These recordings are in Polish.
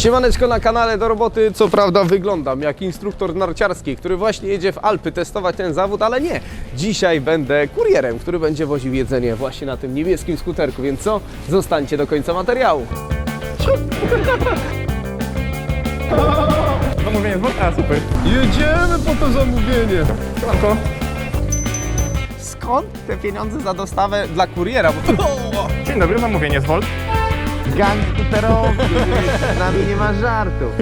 Siemaneczko na kanale do roboty. Co prawda wyglądam jak instruktor narciarski, który właśnie jedzie w Alpy testować ten zawód, ale nie. Dzisiaj będę kurierem, który będzie woził jedzenie właśnie na tym niebieskim skuterku, więc co? Zostańcie do końca materiału. Zamówienie z Volta, super. Jedziemy po to zamówienie. Siemanko. Skąd te pieniądze za dostawę dla kuriera? Bo. Dzień dobry, zamówienie z Volt. Gang skuterowy, z nami nie ma żartów.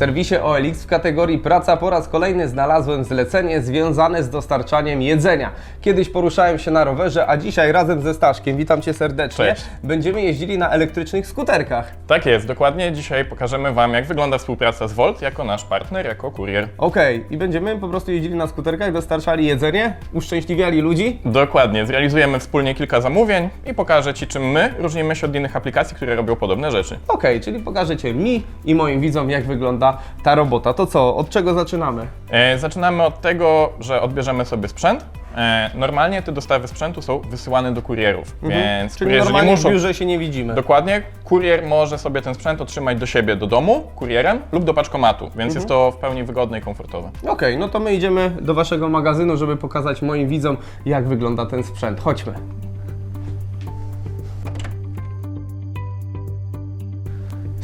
W serwisie OLX w kategorii praca po raz kolejny znalazłem zlecenie związane z dostarczaniem jedzenia. Kiedyś poruszałem się na rowerze, a dzisiaj razem ze Staszkiem, witam Cię serdecznie, Cześć. będziemy jeździli na elektrycznych skuterkach. Tak jest, dokładnie. Dzisiaj pokażemy Wam, jak wygląda współpraca z Volt jako nasz partner, jako kurier. Okej, i będziemy po prostu jeździli na skuterkach, dostarczali jedzenie, uszczęśliwiali ludzi. Dokładnie, zrealizujemy wspólnie kilka zamówień i pokażę Ci, czym my różnimy się od innych aplikacji, które robią podobne rzeczy. Okej, czyli pokażecie mi i moim widzom, jak wygląda ta robota. To co, od czego zaczynamy? E, zaczynamy od tego, że odbierzemy sobie sprzęt. E, normalnie te dostawy sprzętu są wysyłane do kurierów, więc Mhm. Czyli kurierzy nie normalnie muszą... w biurze się nie widzimy. Dokładnie, kurier może sobie ten sprzęt otrzymać do siebie, do domu, kurierem lub do paczkomatu, więc Mhm. jest to w pełni wygodne i komfortowe. Okej, no to my idziemy do waszego magazynu, żeby pokazać moim widzom, jak wygląda ten sprzęt. Chodźmy.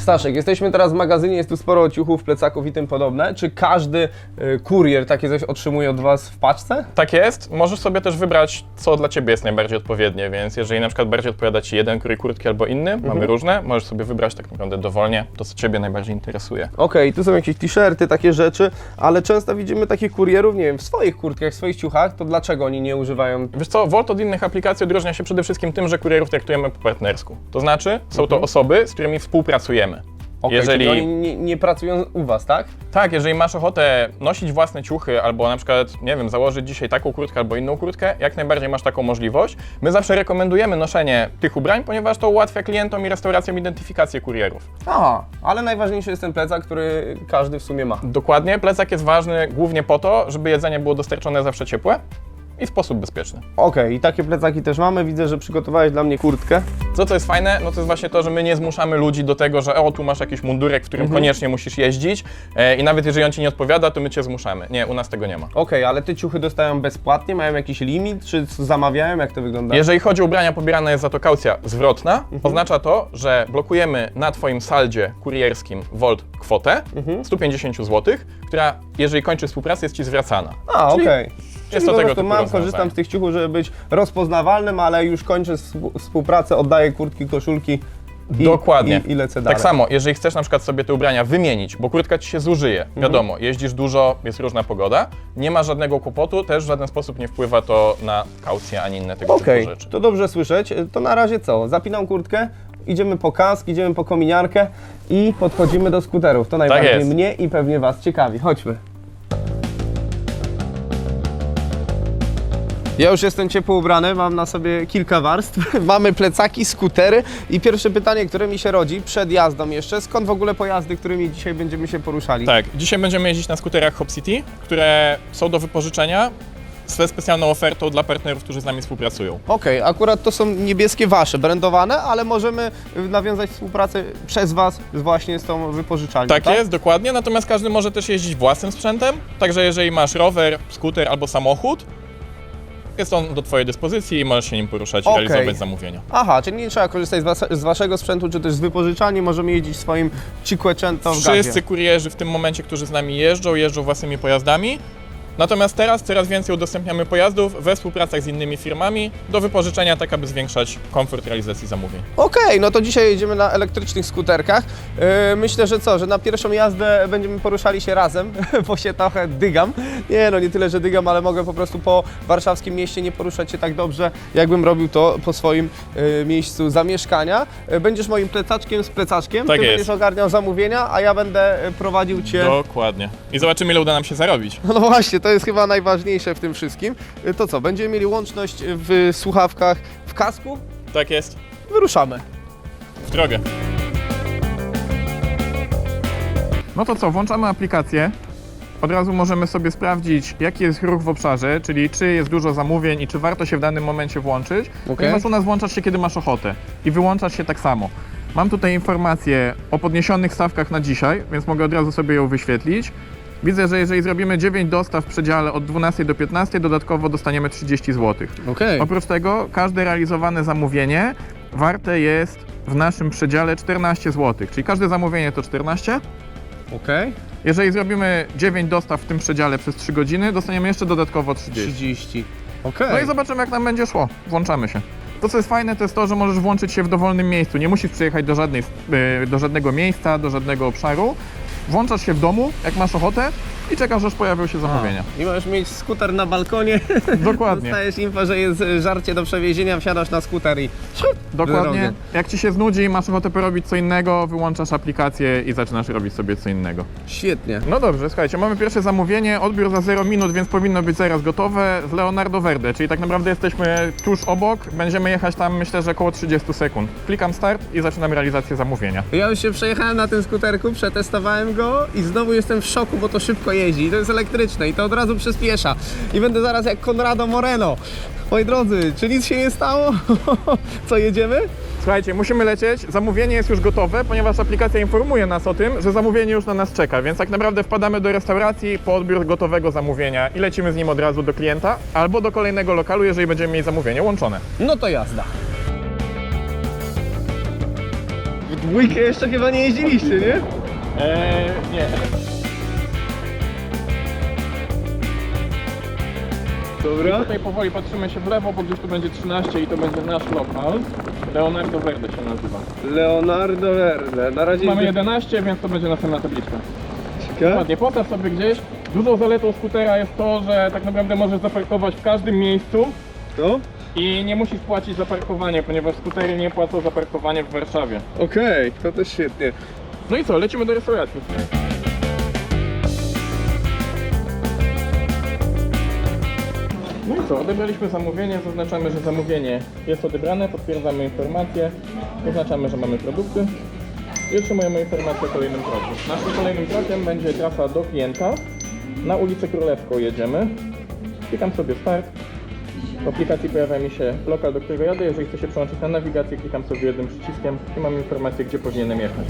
Staszek, jesteśmy teraz w magazynie, jest tu sporo ciuchów, plecaków i tym podobne. Czy każdy y, kurier takie coś otrzymuje od was w paczce? Tak jest. Możesz sobie też wybrać, co dla Ciebie jest najbardziej odpowiednie, więc jeżeli na przykład bardziej odpowiada Ci jeden krój kurtki albo inny, Mhm. mamy różne, możesz sobie wybrać tak naprawdę dowolnie to, co Ciebie najbardziej interesuje. Okej, tu są jakieś t-shirty, takie rzeczy, ale często widzimy takich kurierów, nie wiem, w swoich kurtkach, w swoich ciuchach, to dlaczego oni nie używają Wiesz co, Volt od innych aplikacji odróżnia się przede wszystkim tym, że kurierów traktujemy po partnersku. To znaczy, są Mhm. to osoby, z którymi współpracujemy. Okej, jeżeli, czyli oni nie, nie pracują u was, tak? tak, jeżeli masz ochotę nosić własne ciuchy albo na przykład, nie wiem, założyć dzisiaj taką kurtkę albo inną kurtkę, jak najbardziej masz taką możliwość. My zawsze rekomendujemy noszenie tych ubrań, ponieważ to ułatwia klientom i restauracjom identyfikację kurierów. Aha, ale najważniejszy jest ten plecak, który każdy w sumie ma. Dokładnie, plecak jest ważny głównie po to, żeby jedzenie było dostarczone zawsze ciepłe i w sposób bezpieczny. Okej, i takie plecaki też mamy. Widzę, że przygotowałeś dla mnie kurtkę. Co to jest fajne, no to jest właśnie to, że my nie zmuszamy ludzi do tego, że o, tu masz jakiś mundurek, w którym koniecznie musisz jeździć e, i nawet jeżeli on ci nie odpowiada, to my cię zmuszamy. Nie, u nas tego nie ma. Okej, ale te ciuchy dostają bezpłatnie, mają jakiś limit, czy zamawiają, jak to wygląda? Jeżeli chodzi o ubrania, pobierana jest za to kaucja zwrotna. Oznacza to, że blokujemy na Twoim saldzie kurierskim Volt kwotę 150 zł, która, jeżeli kończy współpracę, jest Ci zwracana. A, Czyli okej. Czyli to po tego prostu typu mam, rozwiązanie. korzystam z tych ciuchów, żeby być rozpoznawalnym, ale już kończę współ- współpracę, oddaję kurtki, koszulki i, Dokładnie. i, i lecę dalej. Tak samo, jeżeli chcesz na przykład sobie te ubrania wymienić, bo kurtka ci się zużyje, Mhm. wiadomo, jeździsz dużo, jest różna pogoda, nie ma żadnego kłopotu, też w żaden sposób nie wpływa to na kaucję ani inne tego Okej, typu rzeczy. to dobrze słyszeć. To na razie co? Zapinam kurtkę, idziemy po kask, idziemy po kominiarkę i podchodzimy do skuterów. To najbardziej jest. mnie i pewnie Was ciekawi. Chodźmy. Ja już jestem ciepło ubrany, mam na sobie kilka warstw. Mamy plecaki, skutery i pierwsze pytanie, które mi się rodzi przed jazdą jeszcze, skąd w ogóle pojazdy, którymi dzisiaj będziemy się poruszali? Tak, dzisiaj będziemy jeździć na skuterach Hop City, które są do wypożyczenia ze specjalną ofertą dla partnerów, którzy z nami współpracują. Okej, akurat to są niebieskie wasze, brandowane, ale możemy nawiązać współpracę przez Was właśnie z tą wypożyczalnią, Tak, jest, dokładnie, natomiast każdy może też jeździć własnym sprzętem, także jeżeli masz rower, skuter albo samochód, jest on do Twojej dyspozycji i możesz się nim poruszać i Okej. realizować zamówienia. Aha, czyli nie trzeba korzystać z, was, z Waszego sprzętu, czy też z wypożyczalni, możemy jeździć swoim Cinquecento w gazie. Wszyscy kurierzy w tym momencie, którzy z nami jeżdżą, jeżdżą własnymi pojazdami. Natomiast teraz coraz więcej udostępniamy pojazdów we współpracach z innymi firmami do wypożyczenia, tak aby zwiększać komfort realizacji zamówień. Okej, no to dzisiaj jedziemy na elektrycznych skuterkach. Yy, myślę, że co, że na pierwszą jazdę będziemy poruszali się razem, bo się trochę dygam. Nie no, nie tyle, że dygam, ale mogę po prostu po warszawskim mieście nie poruszać się tak dobrze, jakbym robił to po swoim yy, miejscu zamieszkania. Yy, będziesz moim plecaczkiem z plecaczkiem, Tak ty jest. będziesz ogarniał zamówienia, a ja będę yy, prowadził Cię... Dokładnie. I zobaczymy, ile uda nam się zarobić. No właśnie, to jest chyba najważniejsze w tym wszystkim. Yy, To co, będziemy mieli łączność w słuchawkach, w kasku? Tak jest. Wyruszamy. W drogę. No to co, włączamy aplikację. Od razu możemy sobie sprawdzić, jaki jest ruch w obszarze, czyli czy jest dużo zamówień i czy warto się w danym momencie włączyć. Okej. Ponieważ u nas włączasz się, kiedy masz ochotę i wyłączasz się tak samo. Mam tutaj informację o podniesionych stawkach na dzisiaj, więc mogę od razu sobie ją wyświetlić. Widzę, że jeżeli zrobimy 9 dostaw w przedziale od 12 do 15, dodatkowo dostaniemy 30 zł. Okej. Oprócz tego każde realizowane zamówienie warte jest w naszym przedziale 14 zł, czyli każde zamówienie to 14. Okej. Jeżeli zrobimy 9 dostaw w tym przedziale przez 3 godziny, dostaniemy jeszcze dodatkowo 30. 30. Okej. No i zobaczymy, jak nam będzie szło. Włączamy się. To, co jest fajne, to jest to, że możesz włączyć się w dowolnym miejscu. Nie musisz przyjechać do, żadnej, yy, do żadnego miejsca, do żadnego obszaru. Włączasz się w domu, jak masz ochotę i czekasz, aż pojawią się zamówienia. I możesz mieć skuter na balkonie, Dokładnie. dostajesz info, że jest y, żarcie do przewiezienia, wsiadasz na skuter i Dokładnie. Jak ci się znudzi i masz ochotę porobić co innego, wyłączasz aplikację i zaczynasz robić sobie co innego. Świetnie. No dobrze, słuchajcie, mamy pierwsze zamówienie, odbiór za 0 minut, więc powinno być zaraz gotowe z Leonardo Verde, czyli tak naprawdę jesteśmy tuż obok, będziemy jechać tam myślę, że około 30 sekund. Klikam start i zaczynam realizację zamówienia. Ja już się przejechałem na tym skuterku, przetestowałem go i znowu jestem w szoku, bo to szybko jeździ. To jest elektryczne i to od razu przyspiesza. I będę zaraz jak Conrado Moreno. Moi drodzy, czy nic się nie stało? Co, jedziemy? Słuchajcie, musimy lecieć, zamówienie jest już gotowe, ponieważ aplikacja informuje nas o tym, że zamówienie już na nas czeka, więc tak naprawdę wpadamy do restauracji po odbiór gotowego zamówienia i lecimy z nim od razu do klienta albo do kolejnego lokalu, jeżeli będziemy mieli zamówienie łączone. No to jazda. W dwójkę jeszcze chyba nie jeździliście, nie? Eee, nie. Dobra. Tutaj powoli patrzymy się w lewo, bo gdzieś tu będzie 13 i to będzie nasz lokal. Leonardo Verde się nazywa. Leonardo Verde. Na razie Mamy 11, więc to będzie następna tabliczka. Ciekawe. Ładnie, postaw sobie gdzieś. Dużą zaletą skutera jest to, że tak naprawdę możesz zaparkować w każdym miejscu No? i nie musisz płacić za parkowanie, ponieważ skutery nie płacą za parkowanie w Warszawie. Okej, to też świetnie. No i co, lecimy do restauracji. No i co, odebraliśmy zamówienie, zaznaczamy, że zamówienie jest odebrane, potwierdzamy informację, oznaczamy, że mamy produkty i otrzymujemy informację o kolejnym kroku. Naszym kolejnym krokiem będzie trasa do klienta. Na ulicę Królewską jedziemy. Klikam sobie start. W aplikacji pojawia mi się lokal, do którego jadę. Jeżeli chcę się przełączyć na nawigację, klikam sobie jednym przyciskiem i mam informację, gdzie powinienem jechać.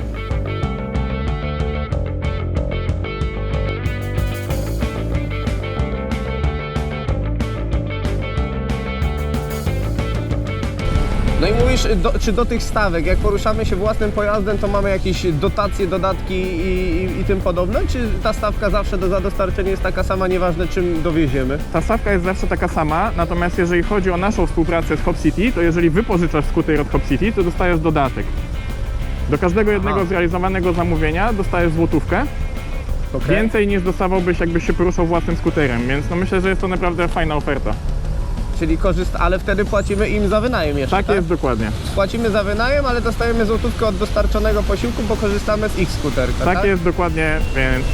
Do, czy do tych stawek, jak poruszamy się własnym pojazdem, to mamy jakieś dotacje, dodatki i, i, i tym podobne? Czy ta stawka zawsze do, za dostarczenie jest taka sama, nieważne czym dowieziemy? Ta stawka jest zawsze taka sama, natomiast jeżeli chodzi o naszą współpracę z Hop City, to jeżeli wypożyczasz skuter od Hop City, to dostajesz dodatek. Do każdego jednego Aha. zrealizowanego zamówienia dostajesz złotówkę, Okay. więcej niż dostawałbyś jakbyś się poruszał własnym skuterem, więc no myślę, że jest to naprawdę fajna oferta. Czyli korzyst, ale wtedy płacimy im za wynajem jeszcze, Tak jest dokładnie. Płacimy za wynajem, ale dostajemy złotówkę od dostarczonego posiłku, bo korzystamy z ich skuterka, tak? Tak jest dokładnie, więc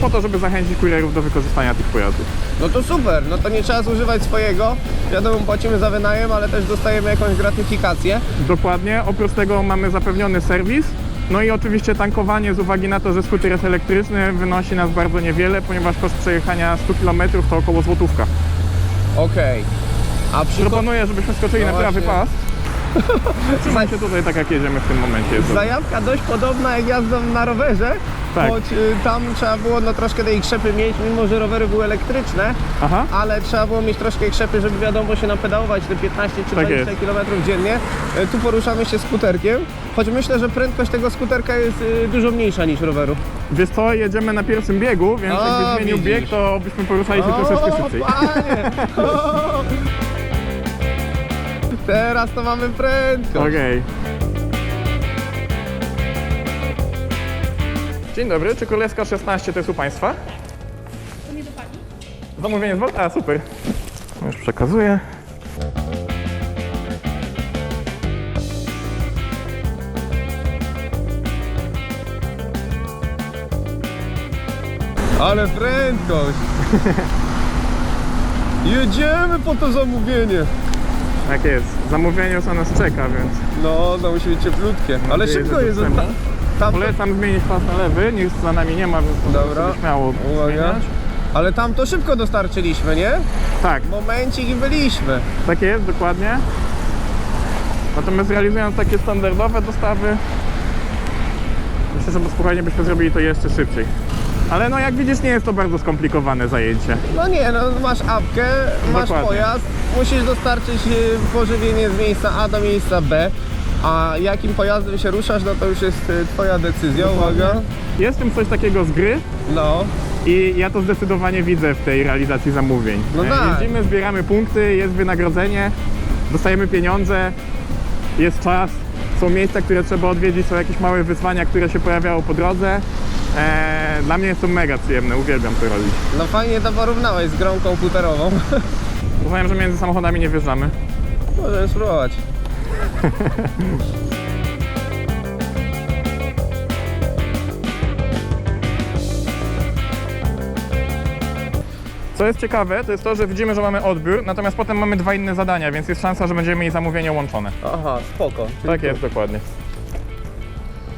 po to, żeby zachęcić kurierów do wykorzystania tych pojazdów. No to super, no to nie trzeba zużywać swojego. Wiadomo, płacimy za wynajem, ale też dostajemy jakąś gratyfikację. Dokładnie, oprócz tego mamy zapewniony serwis. No i oczywiście tankowanie z uwagi na to, że skuter jest elektryczny wynosi nas bardzo niewiele, ponieważ koszt przejechania 100 km to około złotówka. Okej. A przy Proponuję, żebyśmy skoczyli No na prawy właśnie. pas. Trzymaj się tutaj tak jak jedziemy w tym momencie. Jest dobrze. Zajawka dość podobna jak jazdą na rowerze, Tak. choć y, tam trzeba było no, troszkę tej krzepy mieć, mimo że rowery były elektryczne, Aha, ale trzeba było mieć troszkę krzepy, żeby wiadomo się napedałować te 15 czy Tak 20 jest. km dziennie. Y, Tu poruszamy się skuterkiem, choć myślę, że prędkość tego skuterka jest y, dużo mniejsza niż roweru. wiesz co, jedziemy na pierwszym biegu, więc A, jakbyś zmienił widzisz. bieg, to byśmy poruszali się troszeczkę szybciej. panie! O! Teraz to mamy prędkość. Okej. Dzień dobry, czy Królewska 16 to jest u Państwa? To nie do pani? Zamówienie z Volt? A, super. Już przekazuję. Ale prędkość! Jedziemy po to zamówienie! Tak jest. Zamówienie już na nas czeka, więc No, to musi być cieplutkie. Ale nadzieję, szybko że jest. dostępne. Tam, polecam zmienić pas na lewy, nic za nami nie ma, więc możemy Dobra. sobie śmiało Uwaga. zmieniać. ale tam to szybko dostarczyliśmy, nie? Tak, Momencik i byliśmy. tak jest, dokładnie. Natomiast realizując takie standardowe dostawy, Myślę, że spokojnie byśmy zrobili to jeszcze szybciej. Ale no jak widzisz, nie jest to bardzo skomplikowane zajęcie. No nie, no masz apkę, masz Dokładnie. pojazd, musisz dostarczyć y, pożywienie z miejsca A do miejsca B. A jakim pojazdem się ruszasz, no to już jest y, twoja decyzja, uwaga. Jest w tym coś takiego z gry No, i ja to zdecydowanie widzę w tej realizacji zamówień. No E, tak. Jeździmy, zbieramy punkty, jest wynagrodzenie, dostajemy pieniądze, jest czas, są miejsca, które trzeba odwiedzić, są jakieś małe wyzwania, które się pojawiają po drodze. E, dla mnie jest to mega przyjemne, uwielbiam to robić. no fajnie to porównałeś z grą komputerową. Uważam, że między samochodami nie wjeżdżamy. Możemy spróbować. Co jest ciekawe, to jest to, że widzimy, że mamy odbiór, natomiast potem mamy dwa inne zadania, więc jest szansa, że będziemy mieli zamówienie łączone. Aha, spoko. Tak jest, dokładnie.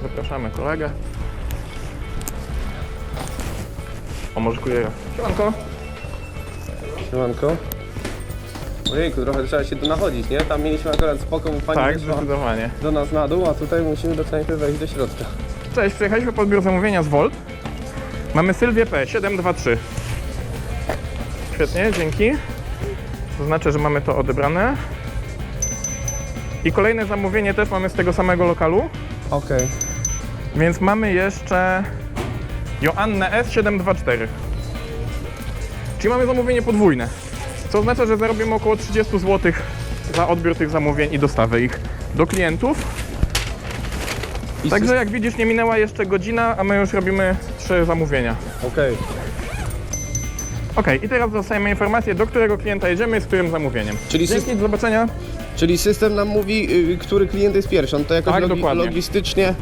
Zapraszamy kolegę. O, może kuriera. Siemanko. Siemanko. Ojejku, trochę trzeba się tu nachodzić, nie? Tam mieliśmy akurat spoko, bo pani Tak, zdecydowanie. do nas na dół, a tutaj musimy do najpierw wejść do środka. Cześć, przyjechaliśmy po odbiór zamówienia z Volt. Mamy Sylwię P 723. Świetnie, dzięki. To znaczy, że mamy to odebrane. I kolejne zamówienie też mamy z tego samego lokalu, Okej. więc mamy jeszcze Joannę S724. Czyli mamy zamówienie podwójne. Co oznacza, że zarobimy około 30 zł za odbiór tych zamówień i dostawę ich do klientów. I Także jak widzisz, nie minęła jeszcze godzina, a my już robimy trzy zamówienia. Okej. Ok, i teraz dostajemy informację, do którego klienta jedziemy, z którym zamówieniem. Czyli, Dzięki, system, do zobaczenia. czyli system nam mówi, y, który klient jest pierwszy. On to jakoś Tak, logi, dokładnie. logistycznie.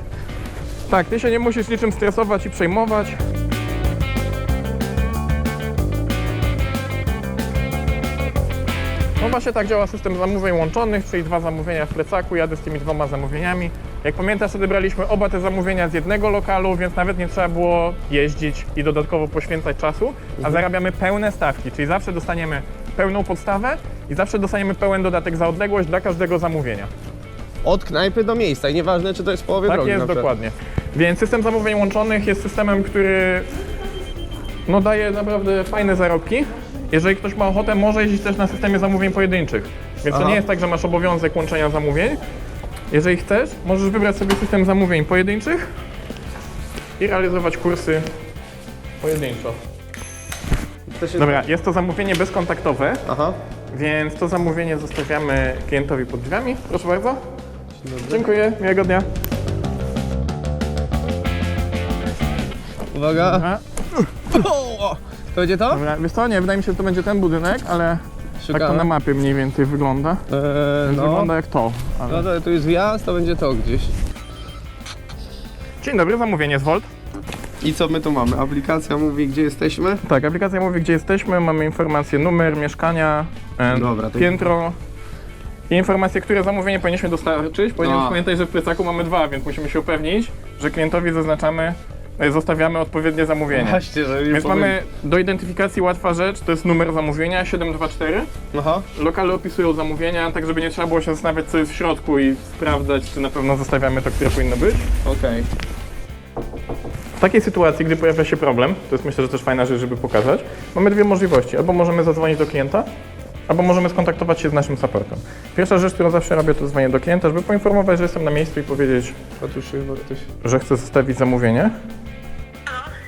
Tak, ty się nie musisz niczym stresować i przejmować. No właśnie tak działa system zamówień łączonych, czyli dwa zamówienia w plecaku, jadę z tymi dwoma zamówieniami. Jak pamiętasz, odebraliśmy oba te zamówienia z jednego lokalu, więc nawet nie trzeba było jeździć i dodatkowo poświęcać czasu, a zarabiamy pełne stawki, czyli zawsze dostaniemy pełną podstawę i zawsze dostaniemy pełen dodatek za odległość dla każdego zamówienia. Od knajpy do miejsca i nieważne, czy to jest w połowie Tak drogi jest, na przykład. dokładnie. Więc system zamówień łączonych jest systemem, który no, daje naprawdę fajne zarobki. Jeżeli ktoś ma ochotę, może jeździć też na systemie zamówień pojedynczych. Więc to Aha. nie jest tak, że masz obowiązek łączenia zamówień. Jeżeli chcesz, możesz wybrać sobie system zamówień pojedynczych i realizować kursy pojedynczo. To się... Dobra, jest to zamówienie bezkontaktowe, Aha. więc to zamówienie zostawiamy klientowi pod drzwiami. Proszę bardzo. Dziękuję, miłego dnia. Uwaga. O! To będzie to? Dobra, wiesz co, nie, wydaje mi się, że to będzie ten budynek, ale tak to Szukamy. na mapie mniej więcej wygląda. Eee, Więc no. wygląda jak to. Ale... no to tu jest wjazd, to będzie to gdzieś. Dzień dobry, zamówienie z Volt. I co my tu mamy? Aplikacja mówi, gdzie jesteśmy. Tak, aplikacja mówi, gdzie jesteśmy, mamy informację numer, mieszkania, e, Dobra, to- piętro i informacje, które zamówienie powinniśmy dostarczyć, ponieważ A. pamiętaj, że w plecaku mamy dwa, więc musimy się upewnić, że klientowi zaznaczamy, e, zostawiamy odpowiednie zamówienie. Właśnie, że Więc mamy do identyfikacji łatwa rzecz, to jest numer zamówienia 724. Aha. Lokale opisują zamówienia, tak żeby nie trzeba było się zastanawiać, co jest w środku i sprawdzać, czy na pewno zostawiamy to, które powinno być. Okej. W takiej sytuacji, gdy pojawia się problem, to jest myślę, że też fajna rzecz, żeby pokazać, mamy dwie możliwości. Albo możemy zadzwonić do klienta, albo możemy skontaktować się z naszym supportem. Pierwsza rzecz, którą zawsze robię, to dzwonię do klienta, żeby poinformować, że jestem na miejscu i powiedzieć, Otóż chyba ktoś... że chcę zostawić zamówienie.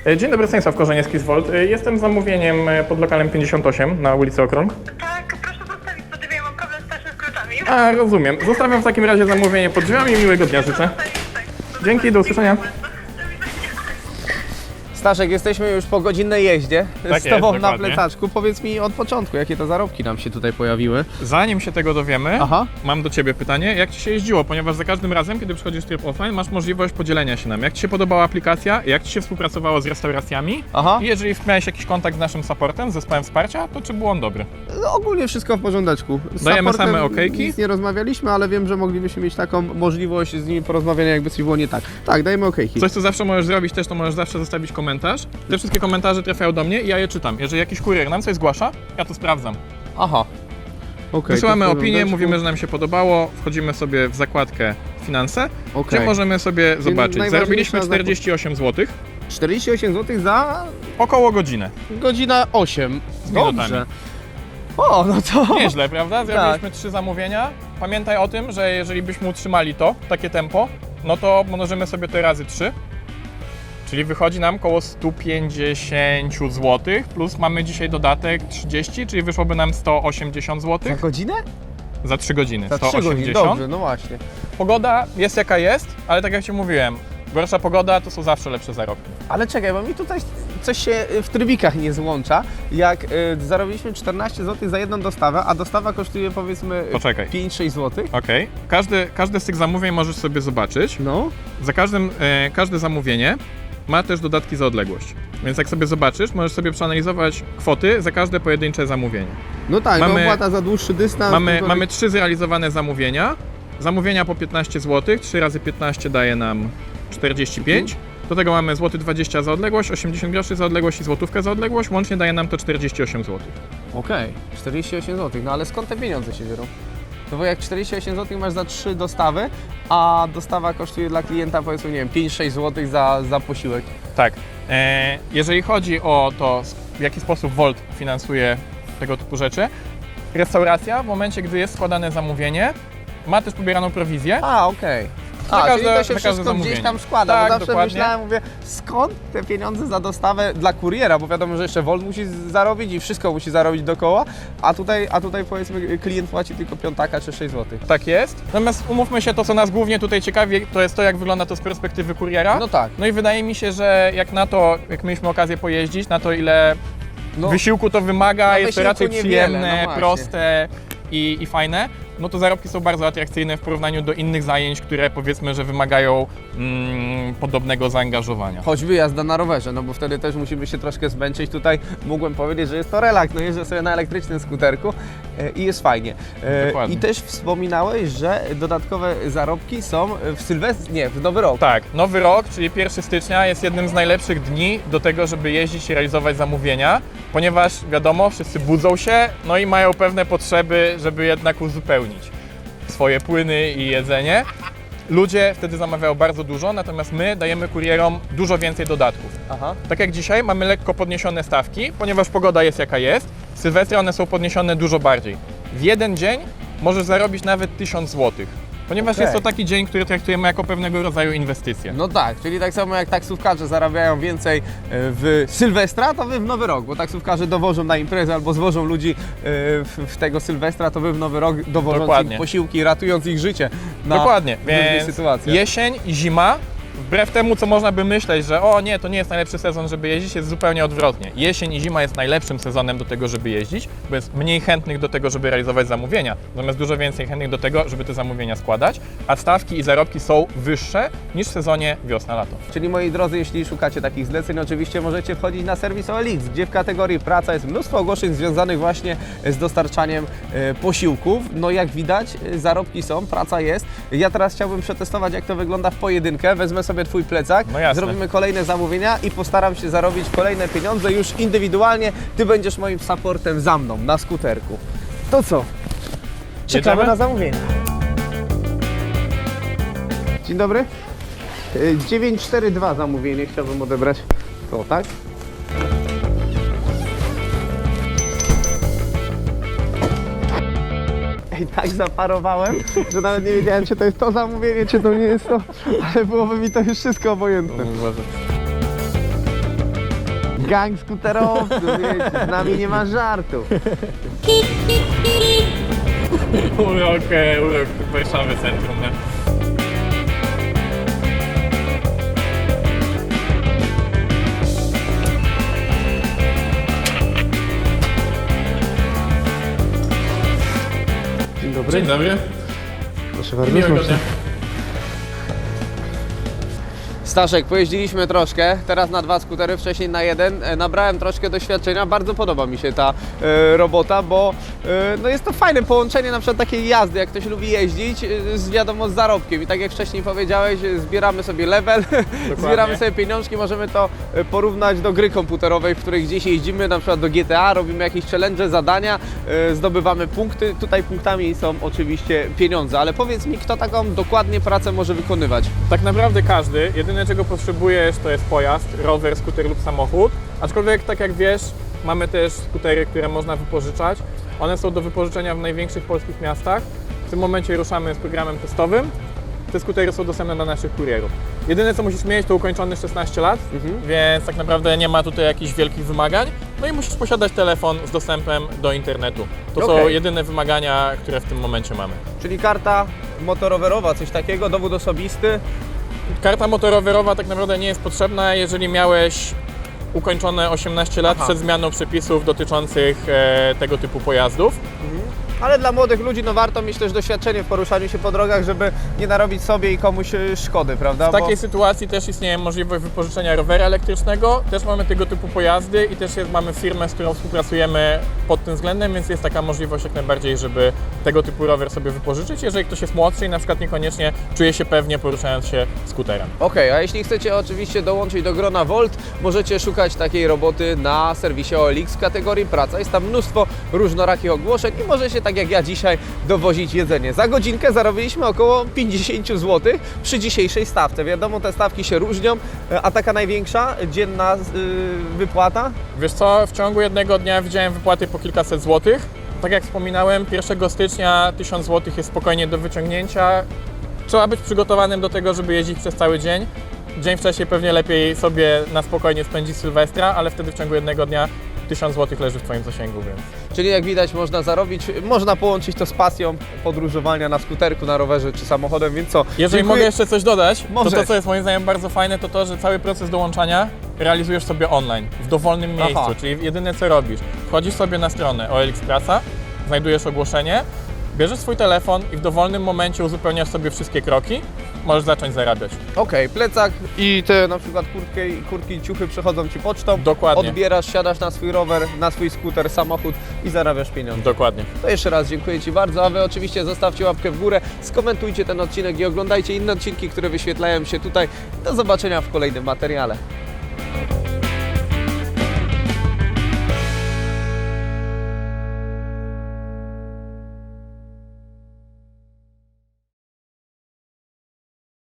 E, Dzień dobry, Stanisław Korzeniewski z Volt. E, Jestem z zamówieniem e, pod lokalem 58 na ulicy Okrąg. Tak, proszę zostawić pod drzwiami, mam problem straszny z kluczami. A, rozumiem. Zostawiam w takim razie zamówienie pod drzwiami. Miłego dnia życzę. Tak, Dzięki, do usłyszenia. Staszek, jesteśmy już po godzinnej jeździe Tak z jest, tobą na plecaczku. Powiedz mi od początku, jakie to zarobki nam się tutaj pojawiły. Zanim się tego dowiemy, Aha. mam do Ciebie pytanie, jak Ci się jeździło, ponieważ za każdym razem, kiedy przychodzisz tryb offline, masz możliwość podzielenia się nam. Jak Ci się podobała aplikacja, jak Ci się współpracowało z restauracjami Aha. i jeżeli miałeś jakiś kontakt z naszym supportem, z zespołem wsparcia, to czy był on dobry? No, ogólnie wszystko w porządeczku. Z Dajemy same okejki? Nic nie rozmawialiśmy, ale wiem, że moglibyśmy mieć taką możliwość z nimi porozmawiania, jakby coś było nie tak. Tak, dajemy okejki. Coś, co zawsze możesz zrobić też, to możesz zawsze zostawić komentarz. Te wszystkie komentarze trafiają do mnie i ja je czytam. Jeżeli jakiś kurier nam coś zgłasza, ja to sprawdzam. Aha. Okay, Wysyłamy opinię, mówimy, że nam się podobało, wchodzimy sobie w zakładkę finanse, Okej. gdzie możemy sobie zobaczyć. Zarobiliśmy zapo- 48 zł, 48 zł za około godzinę. godzina 8. minutami. Dobrze. O, no to... Nieźle, prawda? Zrobiliśmy Tak. trzy zamówienia. Pamiętaj o tym, że jeżeli byśmy utrzymali to, takie tempo, no to mnożymy sobie to razy 3. Czyli wychodzi nam około 150 zł, plus mamy dzisiaj dodatek 30, czyli wyszłoby nam 180 zł Za godzinę? za 3 godziny. Za 3 180. godziny, dobrze, no właśnie. Pogoda jest jaka jest, ale tak jak Ci mówiłem, gorsza pogoda to są zawsze lepsze zarobki. Ale czekaj, bo mi tutaj coś się w trybikach nie złącza. Jak y, zarobiliśmy 14 zł za jedną dostawę, a dostawa kosztuje powiedzmy Poczekaj. 5-6 zł. Okej. Każdy, każde z tych zamówień możesz sobie zobaczyć. No. Za każdym, e, każde zamówienie ma też dodatki za odległość. Więc jak sobie zobaczysz, możesz sobie przeanalizować kwoty za każde pojedyncze zamówienie. No tak, Mamy- no opłata za dłuższy dystans. Mamy, tylko- mamy trzy zrealizowane zamówienia. Zamówienia po 15 zł, 3 razy 15 daje nam 45. Do tego mamy złoty 20 za odległość, 80 groszy za odległość i złotówkę za odległość. Łącznie daje nam to 48 zł. Okej, 48 zł, no ale skąd te pieniądze się biorą? No bo jak 48 zł masz za 3 dostawy, a dostawa kosztuje dla klienta powiedzmy, nie wiem, 5-6 zł za, za posiłek. Tak. E, jeżeli chodzi o to, w jaki sposób Volt finansuje tego typu rzeczy, restauracja w momencie, gdy jest składane zamówienie, ma też pobieraną prowizję. A, okej. A, każde- czyli to się wszystko zamówienie. gdzieś tam składa, Tak, bo zawsze dokładnie. myślałem, mówię, skąd te pieniądze za dostawę dla kuriera, bo wiadomo, że jeszcze Volt musi zarobić i wszystko musi zarobić dookoła, a tutaj, a tutaj powiedzmy klient płaci tylko piątaka czy 6 zł. Tak jest. Natomiast umówmy się, to co nas głównie tutaj ciekawi, to jest to, jak wygląda to z perspektywy kuriera. No tak. No i wydaje mi się, że jak na to, jak mieliśmy okazję pojeździć, na to ile No, wysiłku to wymaga, No, jest to raczej niewiele, przyjemne, no proste i, i fajne, no to zarobki są bardzo atrakcyjne w porównaniu do innych zajęć, które powiedzmy, że wymagają mm, podobnego zaangażowania. Choćby jazda na rowerze, no bo wtedy też musimy się troszkę zmęczyć. Tutaj mógłbym powiedzieć, że jest to relaks, no jeżdżę sobie na elektrycznym skuterku e, i jest fajnie. E, Dokładnie. I też wspominałeś, że dodatkowe zarobki są w Sylwestr, nie, w Nowy Rok. Tak, nowy rok, czyli 1 stycznia jest jednym z najlepszych dni do tego, żeby jeździć i realizować zamówienia, ponieważ wiadomo, wszyscy budzą się, no i mają pewne potrzeby, żeby jednak uzupełnić swoje płyny i jedzenie. Ludzie wtedy zamawiają bardzo dużo, natomiast my dajemy kurierom dużo więcej dodatków. Aha. Tak jak dzisiaj mamy lekko podniesione stawki, ponieważ pogoda jest jaka jest. W Sylwestra one są podniesione dużo bardziej. W jeden dzień możesz zarobić nawet 1000 zł. Ponieważ Okej. jest to taki dzień, który traktujemy jako pewnego rodzaju inwestycję. No tak, czyli tak samo jak taksówkarze zarabiają więcej e, w Sylwestra, to wy w Nowy Rok, bo taksówkarze dowożą na imprezę albo zwożą ludzi e, w, w tego Sylwestra, to wy w Nowy Rok dowożąc Dokładnie. im posiłki, ratując ich życie na Dokładnie, różnych więc sytuacjach. jesień zima, wbrew temu, co można by myśleć, że o nie, to nie jest najlepszy sezon, żeby jeździć, jest zupełnie odwrotnie. Jesień i zima jest najlepszym sezonem do tego, żeby jeździć, bo jest mniej chętnych do tego, żeby realizować zamówienia, natomiast dużo więcej chętnych do tego, żeby te zamówienia składać, a stawki i zarobki są wyższe niż w sezonie wiosna-lato. Czyli moi drodzy, jeśli szukacie takich zleceń, oczywiście możecie wchodzić na serwis OLX, gdzie w kategorii praca jest mnóstwo ogłoszeń związanych właśnie z dostarczaniem e, posiłków. No jak widać, e, zarobki są, praca jest. Ja teraz chciałbym przetestować, jak to wygląda w pojedynkę. Wezmę sobie Twój plecak, No jasne. zrobimy kolejne zamówienia i postaram się zarobić kolejne pieniądze już indywidualnie. Ty będziesz moim supportem za mną na skuterku. To co? Czekamy Jedziemy? na zamówienie. Dzień dobry. Y, 942 zamówienie chciałbym odebrać. To tak? Ej, tak zaparowałem, że nawet nie wiedziałem, czy to jest to zamówienie, czy to nie jest to, ale byłoby mi to już wszystko obojętne. Gang skuterowców, wiecie, z nami nie ma żartów. Urok, urok Warszawy Centrum. Dobry. Dzień dobry. Proszę bardzo. Miłego dnia. Staszek, pojeździliśmy troszkę, teraz na dwa skutery, wcześniej na jeden. E, Nabrałem troszkę doświadczenia, bardzo podoba mi się ta e, robota, bo e, no jest to fajne połączenie na przykład takiej jazdy, jak ktoś lubi jeździć, z wiadomo z zarobkiem. I tak jak wcześniej powiedziałeś, zbieramy sobie level, zbieramy sobie pieniążki, możemy to porównać do gry komputerowej, w której gdzieś jeździmy, na przykład do GTA, robimy jakieś challenge, zadania, zdobywamy punkty. Tutaj punktami są oczywiście pieniądze, ale powiedz mi, kto taką dokładnie pracę może wykonywać? Tak naprawdę każdy. Jedyne czego potrzebujesz to jest pojazd, rower, skuter lub samochód. Aczkolwiek tak jak wiesz, mamy też skutery, które można wypożyczać. One są do wypożyczenia w największych polskich miastach. W tym momencie ruszamy z programem testowym. Te skutery są dostępne dla naszych kurierów. Jedyne co musisz mieć to ukończony 16 lat, więc tak naprawdę nie ma tutaj jakichś wielkich wymagań. No i musisz posiadać telefon z dostępem do internetu. To są Okej. jedyne wymagania, które w tym momencie mamy. Czyli karta motorowerowa, coś takiego, dowód osobisty. Karta motorowerowa tak naprawdę nie jest potrzebna, jeżeli miałeś ukończone 18 lat Aha. przed zmianą przepisów dotyczących e, tego typu pojazdów. Ale dla młodych ludzi no warto mieć też doświadczenie w poruszaniu się po drogach, żeby nie narobić sobie i komuś e, szkody, prawda? W takiej sytuacji też istnieje możliwość wypożyczenia rowera elektrycznego. Też mamy tego typu pojazdy i też jest, mamy firmę, z którą współpracujemy pod tym względem, więc jest taka możliwość jak najbardziej, żeby tego typu rower sobie wypożyczyć, jeżeli ktoś jest młodszy i na przykład niekoniecznie czuje się pewnie poruszając się skuterem. Okej, a jeśli chcecie oczywiście dołączyć do grona Volt, możecie szukać takiej roboty na serwisie OLX w kategorii praca. Jest tam mnóstwo różnorakich ogłoszeń i możecie, tak jak ja dzisiaj, dowozić jedzenie. Za godzinkę zarobiliśmy około 50 zł przy dzisiejszej stawce. Wiadomo, te stawki się różnią, e, a taka największa dzienna y, wypłata Wiesz co, w ciągu jednego dnia widziałem wypłaty po kilkaset złotych. Tak jak wspominałem, 1 stycznia 1000 złotych jest spokojnie do wyciągnięcia. Trzeba być przygotowanym do tego, żeby jeździć przez cały dzień. Dzień wcześniej pewnie lepiej sobie na spokojnie spędzić Sylwestra, ale wtedy w ciągu jednego dnia 1000 złotych leży w Twoim zasięgu, więc... Czyli jak widać można zarobić, można połączyć to z pasją podróżowania na skuterku, na rowerze czy samochodem, więc co? Jeżeli Dziękuję. mogę jeszcze coś dodać, Może. to to, co jest moim zdaniem bardzo fajne, to to, że cały proces dołączania realizujesz sobie online, w dowolnym miejscu, Aha. czyli jedyne co robisz, wchodzisz sobie na stronę OLX Praca, znajdujesz ogłoszenie, bierzesz swój telefon i w dowolnym momencie uzupełniasz sobie wszystkie kroki, możesz zacząć zarabiać. Okej, plecak i te na przykład kurtki, kurtki i ciuchy przechodzą Ci pocztą. Dokładnie. Odbierasz, siadasz na swój rower, na swój skuter, samochód i zarabiasz pieniądze. Dokładnie. To jeszcze raz dziękuję Ci bardzo, a Wy oczywiście zostawcie łapkę w górę, skomentujcie ten odcinek i oglądajcie inne odcinki, które wyświetlają się tutaj. Do zobaczenia w kolejnym materiale.